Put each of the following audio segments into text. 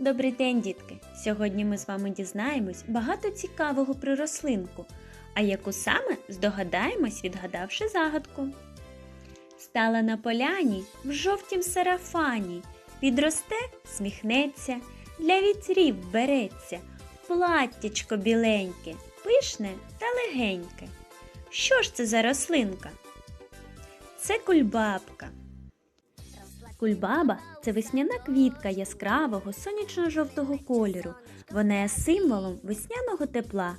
Добрий день, дітки! Сьогодні ми з вами дізнаємось багато цікавого про рослинку, а яку саме здогадаємось, відгадавши загадку. Стала на поляні в жовтім сарафані, підросте, сміхнеться, для вітрів береться, платтячко біленьке, пишне та легеньке. Що ж це за рослинка? Це кульбабка. Кульбаба це весняна квітка яскравого сонячно-жовтого кольору. Вона є символом весняного тепла.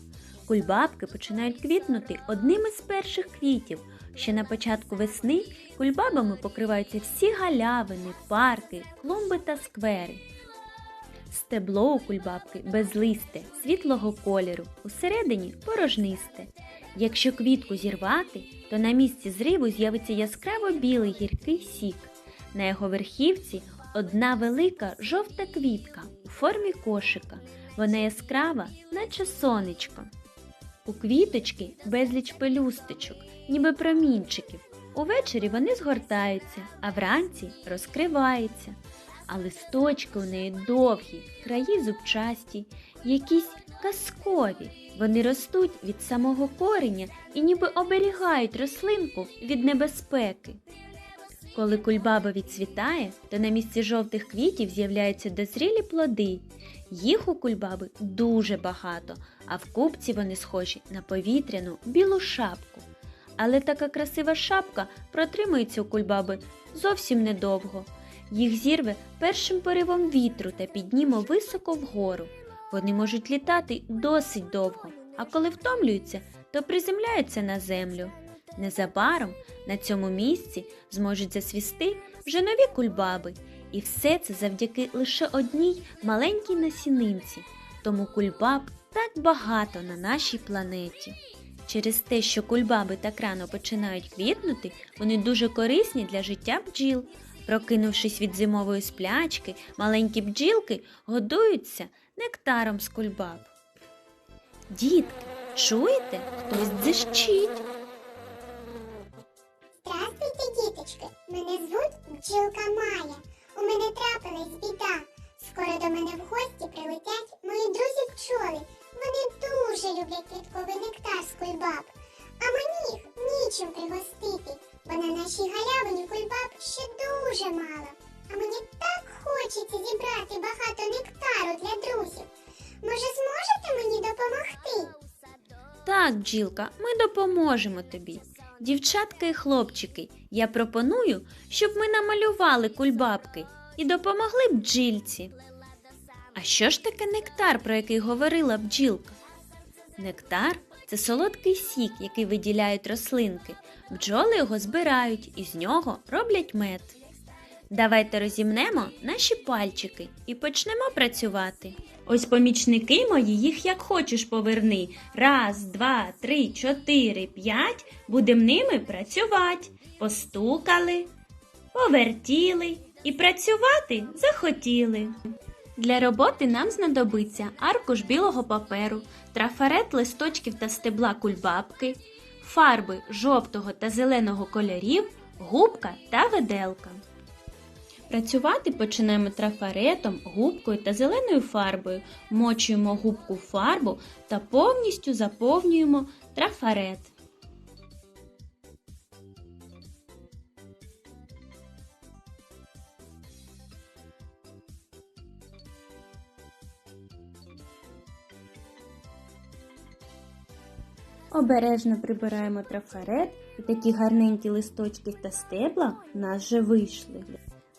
Кульбабки починають квітнути одним із перших квітів. Ще на початку весни кульбабами покриваються всі галявини, парки, клумби та сквери. Стебло у кульбабки безлисте, світлого кольору, усередині порожнисте. Якщо квітку зірвати, то на місці зриву з'явиться яскраво білий гіркий сік. На його верхівці одна велика жовта квітка у формі кошика. Вона яскрава, наче сонечко. У квіточки безліч пелюсточок, ніби промінчиків. Увечері вони згортаються, а вранці розкриваються. А листочки у неї довгі, краї зубчасті, якісь казкові. Вони ростуть від самого кореня і ніби оберігають рослинку від небезпеки. Коли кульбаба відцвітає, то на місці жовтих квітів з'являються дозрілі плоди. Їх у кульбаби дуже багато, а в купці вони схожі на повітряну білу шапку. Але така красива шапка протримується у кульбаби зовсім недовго. Їх зірве першим поривом вітру та підніме високо вгору. Вони можуть літати досить довго, а коли втомлюються, то приземляються на землю. Незабаром на цьому місці зможуть засвісти вже нові кульбаби, і все це завдяки лише одній маленькій насінинці. Тому кульбаб так багато на нашій планеті. Через те, що кульбаби так рано починають квітнути, вони дуже корисні для життя бджіл. Прокинувшись від зимової сплячки, маленькі бджілки годуються нектаром з кульбаб. Дітки, чуєте? Хтось дзищить. Бджілка Майя. У мене трапилась біда. Скоро до мене в гості прилетять мої друзі пчоли. Вони дуже люблять квітковий нектар з кульбаб. А мені їх нічим пригостити, бо на нашій галявині кульбаб ще дуже мало. А мені так хочеться зібрати багато нектару для друзів. Може, зможете мені допомогти? Так, бджілка, ми допоможемо тобі. Дівчатка і хлопчики, я пропоную, щоб ми намалювали кульбабки і допомогли бджільці. А що ж таке нектар, про який говорила бджілка? Нектар це солодкий сік, який виділяють рослинки. Бджоли його збирають і з нього роблять мед. Давайте розімнемо наші пальчики і почнемо працювати. Ось помічники мої, їх як хочеш поверни. Раз, два, три, чотири, п'ять. Будем ними працювати. Постукали, повертіли і працювати захотіли. Для роботи нам знадобиться аркуш білого паперу, трафарет листочків та стебла кульбабки, фарби жовтого та зеленого кольорів, губка та виделка. Працювати починаємо трафаретом, губкою та зеленою фарбою. Мочуємо губку фарбу та повністю заповнюємо трафарет. Обережно прибираємо трафарет і такі гарненькі листочки та стебла в нас вже вийшли.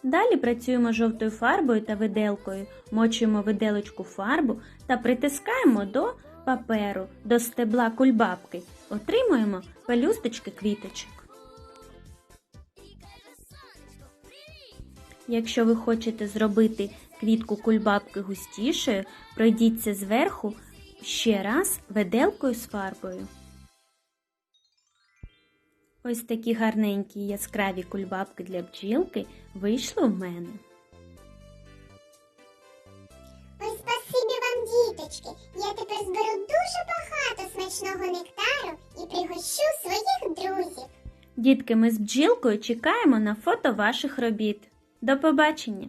Далі працюємо жовтою фарбою та виделкою, мочуємо виделочку фарбу та притискаємо до паперу, до стебла кульбабки. Отримуємо пелюсточки квіточок. Якщо ви хочете зробити квітку кульбабки густішою, пройдіться зверху ще раз виделкою з фарбою. Ось такі гарненькі яскраві кульбабки для бджілки вийшли в мене. Ой, спасибі вам, діточки. Я тепер зберу дуже багато смачного нектару і пригощу своїх друзів. Дітки, ми з бджілкою чекаємо на фото ваших робіт. До побачення!